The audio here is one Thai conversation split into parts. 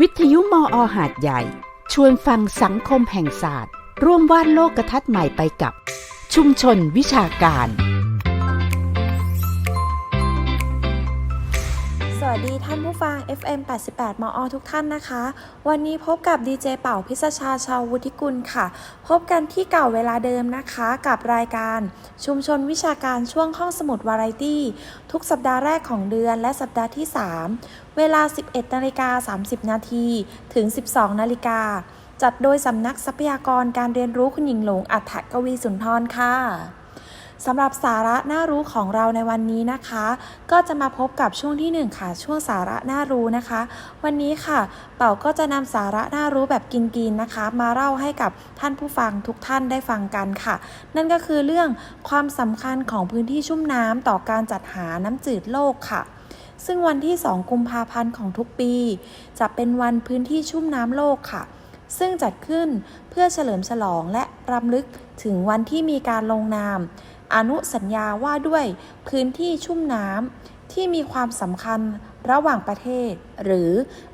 วิทยุมออหาดใหญ่ ชวนฟังสังคมแห่งศาสตร์ ร่วมวาดโลกทัศน์ใหม่ไปกับ ชุมชนวิชาการ สวัสดีท่านผู้ฟัง FM 88 มอ ทุกท่านนะคะ วันนี้พบกับดีเจเป่าพิศชาชาววุฒิกุลค่ะ พบกันที่เก่าเวลาเดิมนะคะ กับรายการชุมชนวิชาการช่วงห้องสมุดวาไรตี้ ทุกสัปดาห์แรกของเดือนและสัปดาห์ที่ 3 เวลา 11นาฬิกา30 นาทีถึง 12นาฬิกาจัดโดยสำนักทรัพยากรการเรียนรู้คุณหญิงหลงอัฏฐกวีสุนทรค่ะ สำหรับสาระน่ารู้ของเราในวันนี้นะคะ ก็จะมาพบกับช่วงที่1ค่ะช่วงสาระน่ารู้นะคะ วันนี้ค่ะเป่าก็จะนำสาระน่ารู้แบบกินๆนะคะ มาเล่าให้กับท่านผู้ฟังทุกท่านได้ฟังกันค่ะ นั่นก็คือเรื่องความสำคัญของพื้นที่ชุ่มน้ำต่อการจัดหาน้ำจืดโลกค่ะซึ่งวันที่ 2 กุมภาพันธ์ของทุกปี จะเป็นวันพื้นที่ชุ่มน้ำโลกค่ะ ซึ่งจัดขึ้นเพื่อเฉลิมฉลองและรำลึกถึงวันที่มีการลงนาม อนุสัญญาว่าด้วยพื้นที่ชุ่มน้ำที่มีความสำคัญระหว่างประเทศ หรือ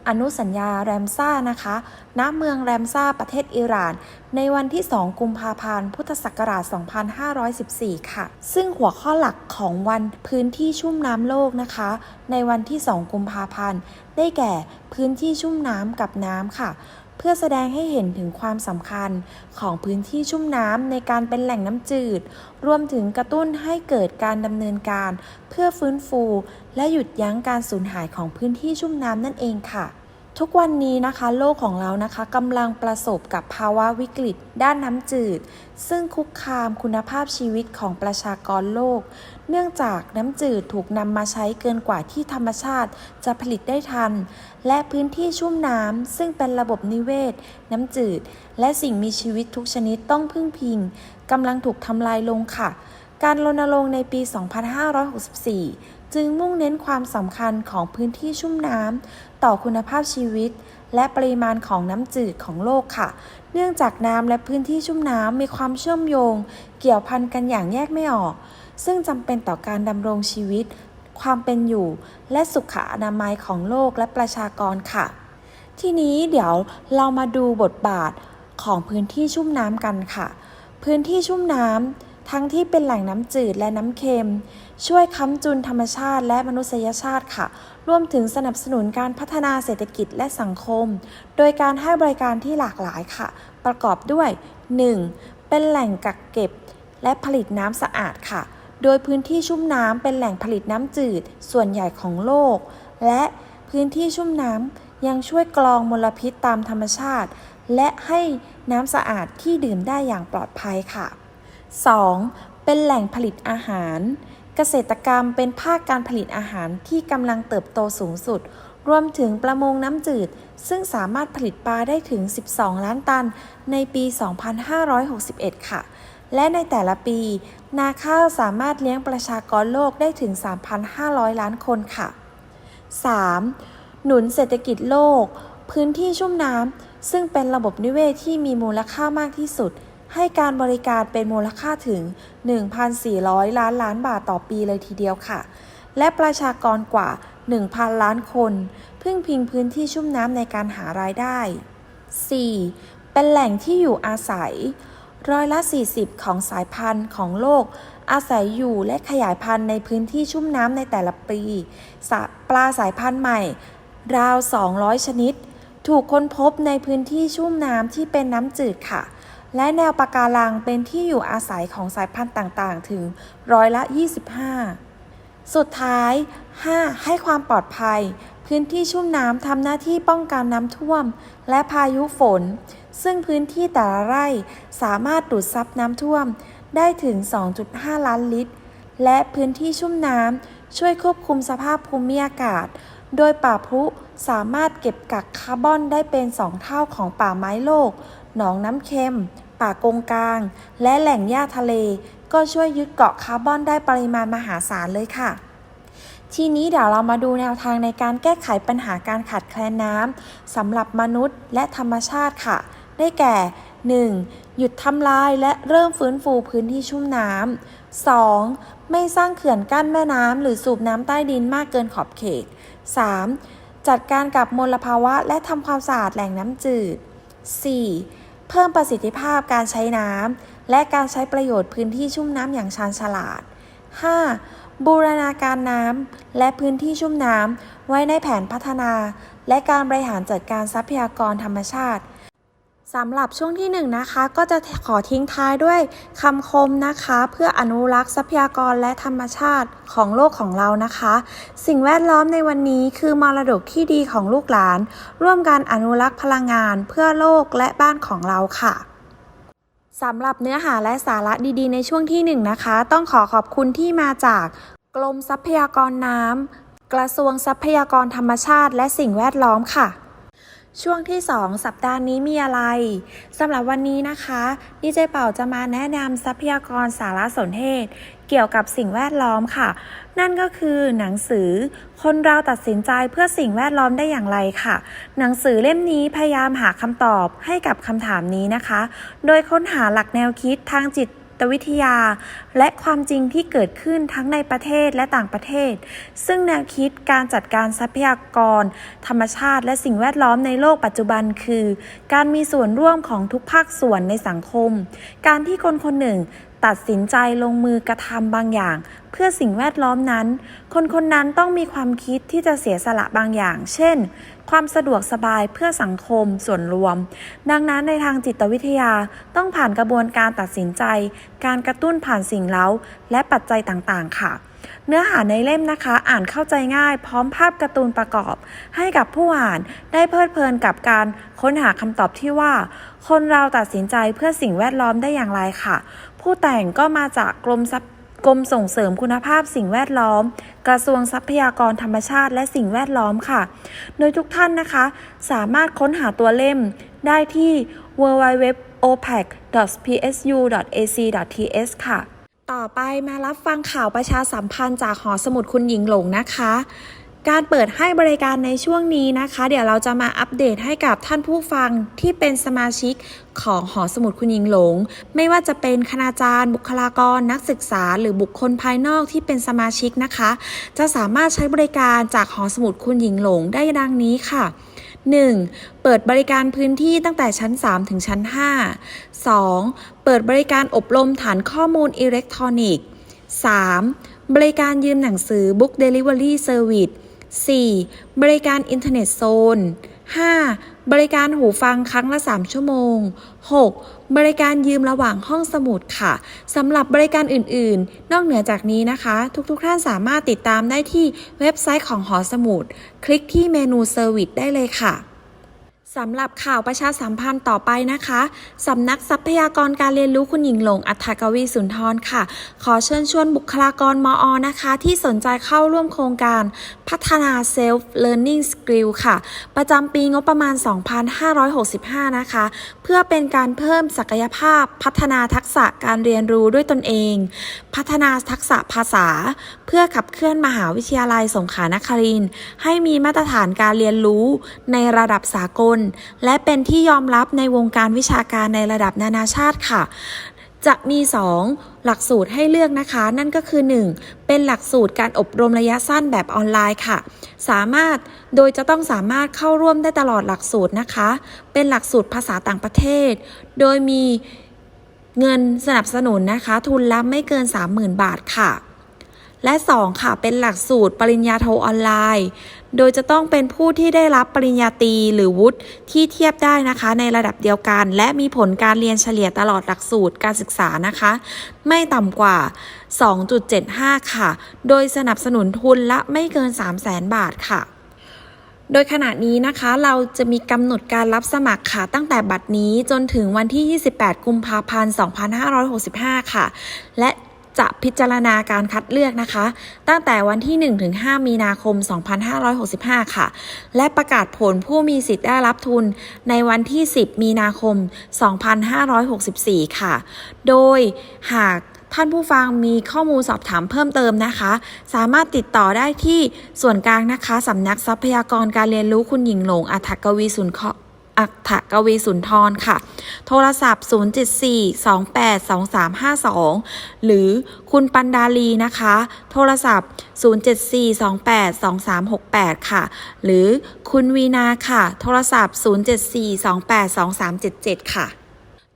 อนุสัญญาแรมซ่านะคะณเมืองแรมซ่าประเทศอิหร่าน ในวันที่ 2 กุมภาพันธ์ พุทธศักราช 2514 ค่ะ ซึ่งหัวข้อหลักของวันพื้นที่ชุ่มน้ำโลกนะคะ ในวันที่ 2 กุมภาพันธ์ ได้แก่พื้นที่ชุ่มน้ำกับน้ำค่ะ เพื่อแสดงให้เห็นถึงความสำคัญของพื้นที่ชุ่มน้ำในการเป็นแหล่งน้ำจืด รวมถึงกระตุ้นให้เกิดการดำเนินการ เพื่อฟื้นฟู และหยุดยั้งการสูญหายของพื้นที่ชุ่มน้ำนั่นเองค่ะ ทุกวันนี้นะคะโลกของเรานะคะกำลังประสบกับภาวะวิกฤต ด้านน้ำจืด ซึ่งคุกคามคุณภาพชีวิตของประชากรโลก เนื่องจากน้ำจืดถูกนำมาใช้เกินกว่าที่ธรรมชาติจะผลิตได้ทัน และพื้นที่ชุ่มน้ำซึ่งเป็นระบบนิเวศ น้ำจืด และสิ่งมีชีวิตทุกชนิดต้องพึ่งพิงกำลังถูกทำลายลงค่ะ การรณรงค์ในปี 2564 จึงมุ่งเน้นความสำคัญของพื้นที่ชุ่มน้ำ ต่อคุณภาพชีวิต และปริมาณของน้ำจืดของโลกค่ะ เนื่องจากน้ำและพื้นที่ชุ่มน้ำมีความเชื่อมโยง เกี่ยวพันกันอย่างแยกไม่ออก ซึ่งจำเป็นต่อการดำรงชีวิต ความเป็นอยู่ และสุขอนามัยของโลกและประชากรค่ะ ทีนี้เดี๋ยวเรามาดูบทบาทของพื้นที่ชุ่มน้ำกันค่ะ พื้นที่ชุ่มน้ำ ทั้งที่เป็นแหล่งน้ำจืดและน้ำเค็ม ช่วยค้ำจุนธรรมชาติและมนุษยชาติค่ะ รวมถึงสนับสนุนการพัฒนาเศรษฐกิจและสังคม โดยการให้บริการที่หลากหลายค่ะ ประกอบด้วย 1. เป็นแหล่งกักเก็บ และผลิตน้ำสะอาดค่ะ โดยพื้นที่ชุ่มน้ำเป็นแหล่งผลิตน้ำจืด ส่วนใหญ่ของโลก และพื้นที่ชุ่มน้ำยังช่วยกรองมลพิษตามธรรมชาติ และให้น้ำสะอาดที่ดื่มได้อย่างปลอดภัยค่ะ 2. เป็นแหล่งผลิตอาหาร เกษตรกรรมเป็นภาคการผลิตอาหารที่กำลังเติบโตสูงสุด รวมถึงประมงน้ำจืด ซึ่งสามารถผลิตปลาได้ถึง 12 ล้านตันในปี 2561 ค่ะ และในแต่ละปี นาข้าวสามารถเลี้ยงประชากรโลกได้ถึง 3,500 ล้านคนค่ะ 3. หนุนเศรษฐกิจโลก พื้นที่ชุ่มน้ำซึ่งเป็นระบบนิเวศที่มีมูลค่ามากที่สุด ให้การบริการเป็นมูลค่าถึง 1,400 ล้านล้านบาทต่อปีเลยทีเดียวค่ะ และประชากรกว่า 1,000 ล้านคน พึ่งพิงพื้นที่ชุ่มน้ำในการหารายได้ 4. เป็นแหล่งที่อยู่อาศัย ร้อยละ 40 ของสายพันธุ์ของโลก อาศัยอยู่และขยายพันธุ์ในพื้นที่ชุ่มน้ำในแต่ละปี ปลาสายพันธุ์ใหม่ ราว 200 ชนิด ถูกค้นพบในพื้นที่ชุ่มน้ำที่เป็นน้ำจืดค่ะ และแนวปะการังเป็นที่อยู่อาศัยของสายพันธุ์ต่างๆ ถึงร้อยละ 25 สุดท้าย 5. ให้ความปลอดภัย พื้นที่ชุ่มน้ำทำหน้าที่ป้องกันน้ำท่วม และพายุฝน ซึ่งพื้นที่แต่ละไร่สามารถดูดซับน้ำท่วมได้ถึง 2.5 ล้านลิตร และพื้นที่ชุ่มน้ำช่วยควบคุมสภาพภูมิอากาศ โดยป่าพุสามารถเก็บกักคาร์บอนได้เป็น 2 เท่าของป่าไม้โลก หนองน้ำเค็ม ป่ากงกลาง และแหล่งหญ้าทะเล ก็ช่วยยึดเกาะคาร์บอนได้ปริมาณมหาศาลเลยค่ะ ทีนี้เดี๋ยวเรามาดูแนวทางในการแก้ไขปัญหาการขาดแคลนน้ำสำหรับมนุษย์และธรรมชาติค่ะ ได้แก่ 1. หยุดทำลายและเริ่มฟื้นฟูพื้นที่ชุ่มน้ำ 2. ไม่สร้างเขื่อนกั้นแม่น้ำหรือสูบน้ำใต้ดินมากเกินขอบเขต 3. จัดการกับมลภาวะและทำความสะอาดแหล่งน้ำจืด 4. เพิ่มประสิทธิภาพการใช้น้ำและการใช้ประโยชน์พื้นที่ชุ่มน้ำอย่างชาญฉลาด 5. บูรณาการน้ำและพื้นที่ชุ่มน้ำไว้ในแผนพัฒนา และการบริหารจัดการทรัพยากรธรรมชาติ สำหรับช่วงที่1นงนะคะก็จะขอทิ้งท้ายด้วยคำคมนะคะ เพื่ออนุรักษ์ทรัพยากรและธรรมชาติของโลกของเรานะคะ สิ่งแวดล้อมในวันนี้คือมรดกที่ดีของลูกหลาน ร่วมกันอนุรักษ์พลังงานเพื่อโลกและบ้านของเราค่ะสำหรับเนื้อหาและสาระดีๆ ในช่วงที่1นงนะคะ ต้องขอขอบคุณที่มาจากกรมทรัพยากรน้ำกระทรวงทรัพยากรธรรมชาติ และสิ่งแวดล้อมค่ะ ช่วงที่ 2 สัปดาห์นี้มีอะไรสำหรับวันนี้นะคะดีเจเป่าจะมาแนะนำทรัพยากรสารสนเทศ เกี่ยวกับสิ่งแวดล้อมค่ะ นั่นก็คือหนังสือ คนเราตัดสินใจเพื่อสิ่งแวดล้อมได้อย่างไรค่ะ หนังสือเล่มนี้พยายามหาคำตอบให้กับคำถามนี้นะคะ โดยค้นหาหลักแนวคิดทางจิต ตวิทยา และความจริงที่เกิดขึ้นทั้งในประเทศและต่างประเทศ ซึ่งแนวคิดการจัดการทรัพยากร ธรรมชาติ และสิ่งแวดล้อมในโลกปัจจุบันคือ การมีส่วนร่วมของทุกภาคส่วนในสังคม การที่คนคนหนึ่ง ตัดสินใจลงมือกระทำบางอย่าง เพื่อสิ่งแวดล้อมนั้น คนคนนั้นต้องมีความคิดที่จะเสียสละบางอย่าง เช่น ความสะดวกสบายเพื่อสังคมส่วนรวม ดังนั้นในทางจิตวิทยาต้องผ่านกระบวนการตัดสินใจ การกระตุ้นผ่านสิ่งเล้า และปัจจัยต่างๆ ค่ะ เนื้อหาในเล่มนะคะ อ่านเข้าใจง่าย พร้อมภาพการ์ตูนประกอบ ให้กับผู้อ่านได้เพลิดเพลินกับการค้นหาคำตอบที่ว่า คนเราตัดสินใจเพื่อสิ่งแวดล้อมได้อย่างไรค่ะ ผู้แต่งก็มาจากกรมทรัพย์กรมส่งเสริมคุณภาพสิ่งแวดล้อม กระทรวงทรัพยากรธรรมชาติและสิ่งแวดล้อมค่ะ โดยทุกท่านนะคะ สามารถค้นหาตัวเล่มได้ที่ www.opac.psu.ac.th ค่ะ ต่อไปมารับฟังข่าวประชาสัมพันธ์จากหอสมุดคุณหญิงหลงนะคะ การเปิดให้บริการในช่วงนี้นะคะ เดี๋ยวเราจะมาอัปเดตให้กับท่านผู้ฟังที่เป็นสมาชิกของหอสมุดคุณหญิงหลง ไม่ว่าจะเป็นคณาจารย์ บุคลากร นักศึกษา หรือบุคคลภายนอกที่เป็นสมาชิกนะคะ จะสามารถใช้บริการจากหอสมุดคุณหญิงหลงได้ดังนี้ค่ะ 1. เปิดบริการพื้นที่ตั้งแต่ชั้น 3 ถึงชั้น 5 2. เปิดบริการอบรมฐานข้อมูลอิเล็กทรอนิกส์ 3. บริการยืมหนังสือ Book Delivery Service 4. บริการอินเทอร์เน็ตโซน 5. บริการหูฟังครั้งละ 3 ชั่วโมง 6. บริการยืมระหว่างห้องสมุดค่ะสำหรับบริการอื่นๆ นอกเหนือจากนี้นะคะ ทุกๆท่านสามารถติดตามได้ที่เว็บไซต์ของหอสมุด คลิกที่เมนูเซอร์วิสได้เลยค่ะ สำหรับข่าวประชาสัมพันธ์ต่อไปนะคะ สำนักทรัพยากรการเรียนรู้คุณหญิงหลง อัฏฐกวีสุนทรค่ะ ขอเชิญชวนบุคลากรมออนะคะ ที่สนใจเข้าร่วมโครงการพัฒนา Self Learning Skill ค่ะ ประจำปีงบประมาณ 2565 นะคะ เพื่อเป็นการเพิ่มศักยภาพ พัฒนาทักษะการเรียนรู้ด้วยตนเอง พัฒนาทักษะภาษา เพื่อขับเคลื่อนมหาวิทยาลัยสงขลานครินทร์ให้มีมาตรฐานการเรียนรู้ในระดับสากลและเป็นที่ยอมรับในวงการวิชาการในระดับนานาชาติค่ะ จะมี 2 หลักสูตรให้เลือกนะคะ นั่นก็คือ 1. เป็นหลักสูตรการอบรมระยะสั้นแบบออนไลน์ค่ะ สามารถโดยจะต้องสามารถเข้าร่วมได้ตลอดหลักสูตรนะคะ เป็นหลักสูตรภาษาต่างประเทศ โดยมีเงินสนับสนุนนะคะ ทุนละไม่เกิน 30,000 บาทค่ะ และ 2 ค่ะ เป็นหลักสูตรปริญญาโทออนไลน์ โดยจะต้องเป็นผู้ที่ได้รับปริญญาตรีหรือวุฒิที่เทียบได้นะคะ ในระดับเดียวกัน และมีผลการเรียนเฉลี่ยตลอดหลักสูตรการศึกษานะคะ ไม่ต่ำกว่า 2.75 ค่ะ โดยสนับสนุนทุนละไม่เกิน 300,000 บาทค่ะโดยขณะนี้นะคะเราจะมีกำหนดการรับสมัครค่ะ ตั้งแต่บัดนี้จนถึงวันที่ 28 กุมภาพันธ์ 2565 ค่ะ และ จะพิจารณาการคัดเลือกนะคะ ตั้งแต่วันที่ 1-5 มีนาคม 2565 ค่ะ และประกาศผลผู้มีสิทธิ์ได้รับทุนในวันที่ 10 มีนาคม 2564 ค่ะ โดยหากท่านผู้ฟังมีข้อมูลสอบถามเพิ่มเติมนะคะ สามารถติดต่อได้ที่ส่วนกลางนะคะสำนักทรัพยากรการเรียนรู้คุณหญิงหลงอัฐกวีสุนเคราะห์ อักถกวีสุนทรค่ะ โทรศัพท์ 074-282352 หรือคุณปันดาลีนะคะ โทรศัพท์ 074-282368 ค่ะ หรือคุณวีนาค่ะ โทรศัพท์ 074-282377 ค่ะ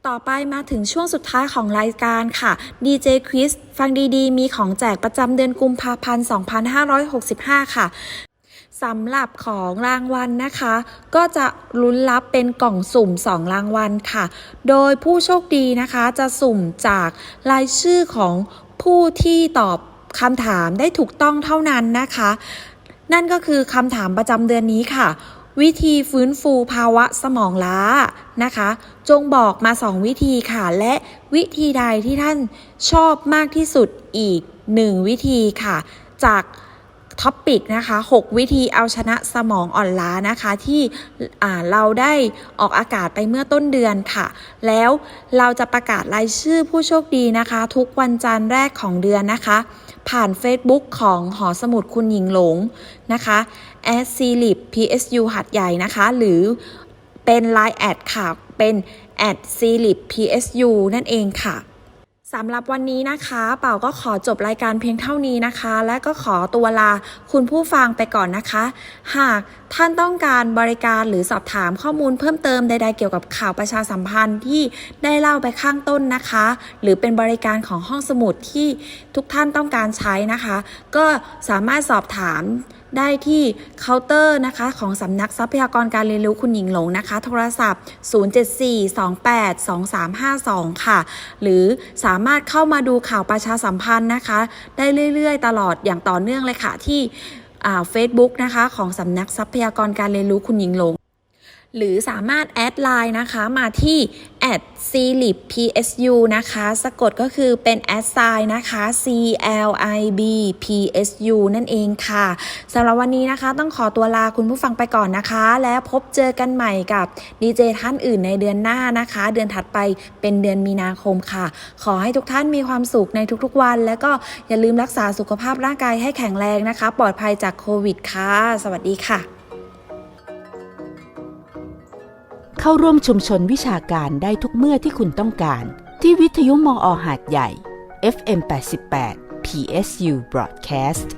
ต่อไปมาถึงช่วงสุดท้ายของรายการค่ะ DJ Quiz ฟังดีๆ มีของแจกประจำเดือนกุมภาพันธ์ 2565 ค่ะ สำหรับของรางวัลนะคะ ก็จะลุ้นรับเป็นกล่องสุ่ม 2 รางวัลค่ะ โดยผู้โชคดีนะคะจะสุ่มจากรายชื่อของผู้ที่ตอบคำถามได้ถูกต้องเท่านั้นนะคะ นั่นก็คือคำถามประจำเดือนนี้ค่ะ วิธีฟื้นฟูภาวะสมองล้านะคะ จงบอกมา 2 วิธีค่ะ และวิธีใดที่ท่านชอบมากที่สุดอีก 1 วิธีค่ะ จาก ท็อปปิกนะคะ 6 วิธีเอาชนะสมองอ่อนล้านะคะ ที่เราได้ออกอากาศไปเมื่อต้นเดือนค่ะ แล้วเราจะประกาศรายชื่อผู้โชคดีนะคะ ทุกวันจันทร์แรกของเดือนนะคะ ผ่าน Facebook ของหอสมุดคุณหญิงหลงนะคะ s c l i p psu หัดใหญ่นะคะ หรือเป็น Line แอดค่ะ เป็น at c l i p psu นั่นเองค่ะ สำหรับวันนี้นะคะ เป่าก็ขอจบรายการเพียงเท่านี้นะคะ และก็ขอตัวลาคุณผู้ฟังไปก่อนนะคะ หากท่านต้องการบริการหรือสอบถามข้อมูลเพิ่มเติมใดๆเกี่ยวกับข่าวประชาสัมพันธ์ที่ได้เล่าไปข้างต้นนะคะ หรือเป็นบริการของห้องสมุดที่ทุกท่านต้องการใช้นะคะ ก็สามารถสอบถามได้ที่เคาน์เตอร์นะคะของสำนักทรัพยากรการเรียนรู้คุณหญิงหลงนะคะ โทรศัพท์ 074-282352 ค่ะ หรือสามารถเข้ามาดูข่าวประชาสัมพันธ์นะคะ ได้เรื่อยๆ ตลอดอย่างต่อเนื่องเลยค่ะ ที่เฟซบุ๊กนะคะ ของสำนักทรัพยากรการเรียนรู้คุณหญิงหลง หรือสามารถแอดไลน์นะคะมาที่ at c l i p psu นะคะ สะกดก็คือเป็นแอดไซน์นะคะ c l i b p s u นั่นเองค่ะสำหรับวันนี้นะคะ ต้องขอตัวลาคุณผู้ฟังไปก่อนนะคะ แล้วพบเจอกันใหม่กับดีเจท่านอื่นในเดือนหน้านะคะ เดือนถัดไปเป็นเดือนมีนาคมค่ะ ขอให้ทุกท่านมีความสุขในทุกๆวัน แล้วก็อย่าลืมรักษาสุขภาพร่างกายให้แข็งแรงนะคะ ปลอดภัยจากโควิดค่ะ สวัสดีค่ะ เข้าร่วมชุมชนวิชาการได้ทุกเมื่อที่คุณต้องการ ที่วิทยุมออหาดใหญ่ FM 88 PSU Broadcast